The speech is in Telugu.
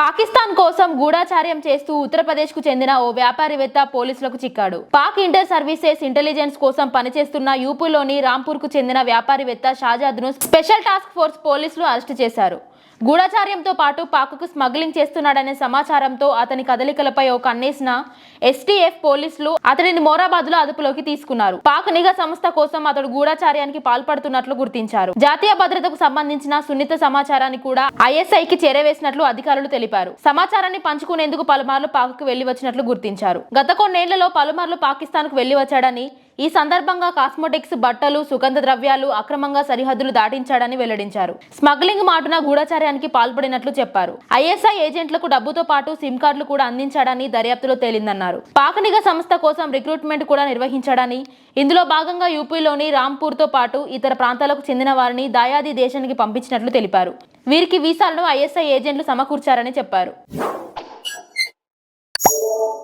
పాకిస్తాన్ కోసం గూఢాచార్యం చేస్తూ ఉత్తరప్రదేశ్కు చెందిన ఓ వ్యాపారివేత్త పోలీసులకు చిక్కాడు. పాక్ ఇంటర్ సర్వీసెస్ ఇంటెలిజెన్స్ కోసం పనిచేస్తున్న యూపీలోని రాంపూర్కు చెందిన వ్యాపారివేత్త షాజాద్ను స్పెషల్ టాస్క్ ఫోర్స్ పోలీసులు అరెస్టు చేశారు. గూఢాచార్యంతో పాటు పాకుకు స్మగ్లింగ్ చేస్తున్నాడనే సమాచారంతో అతని కదలికలపై ఒక అన్నేసిన ఎస్టీఎఫ్ పోలీసులు అతడిని మోరాబాద్లో అదుపులోకి తీసుకున్నారు. పాక్ నిఘా సంస్థ కోసం అతడు గూఢాచార్యానికి పాల్పడుతున్నట్లు గుర్తించారు. జాతీయ భద్రతకు సంబంధించిన సున్నిత సమాచారాన్ని కూడా ఐఎస్ఐకి చేరవేసినట్లు అధికారులు తెలిపారు. సమాచారాన్ని పంచుకునేందుకు పలుమార్లు పాక్కు వెళ్ళి వచ్చినట్లు గుర్తించారు. గత కొన్నేళ్ళలో పలుమార్లు పాకిస్తాన్కు వెళ్ళి వచ్చాడని ఈ సందర్భంగా కాస్మోటిక్స్ బట్టలు సుగంధ ద్రవ్యాలు అక్రమంగా సరిహద్దులు దాటించాడని వెల్లడించారు. స్మగ్లింగ్ మాటున గూఢచార్యానికి పాల్పడినట్లు చెప్పారు. ఐఎస్ఐ ఏజెంట్లకు డబ్బుతో పాటు సిమ్ కార్డులు కూడా అందించాడని దర్యాప్తులో తేలిందన్నారు. పాకనిగ సంస్థ కోసం రిక్రూట్మెంట్ కూడా నిర్వహించాడని ఇందులో భాగంగా యూపీలోని రాంపూర్తో పాటు ఇతర ప్రాంతాలకు చెందిన వారిని దాయాది దేశానికి పంపించినట్లు తెలిపారు. వీరికి వీసాలను ఐఎస్ఐ ఏజెంట్లు సమకూర్చారని చెప్పారు.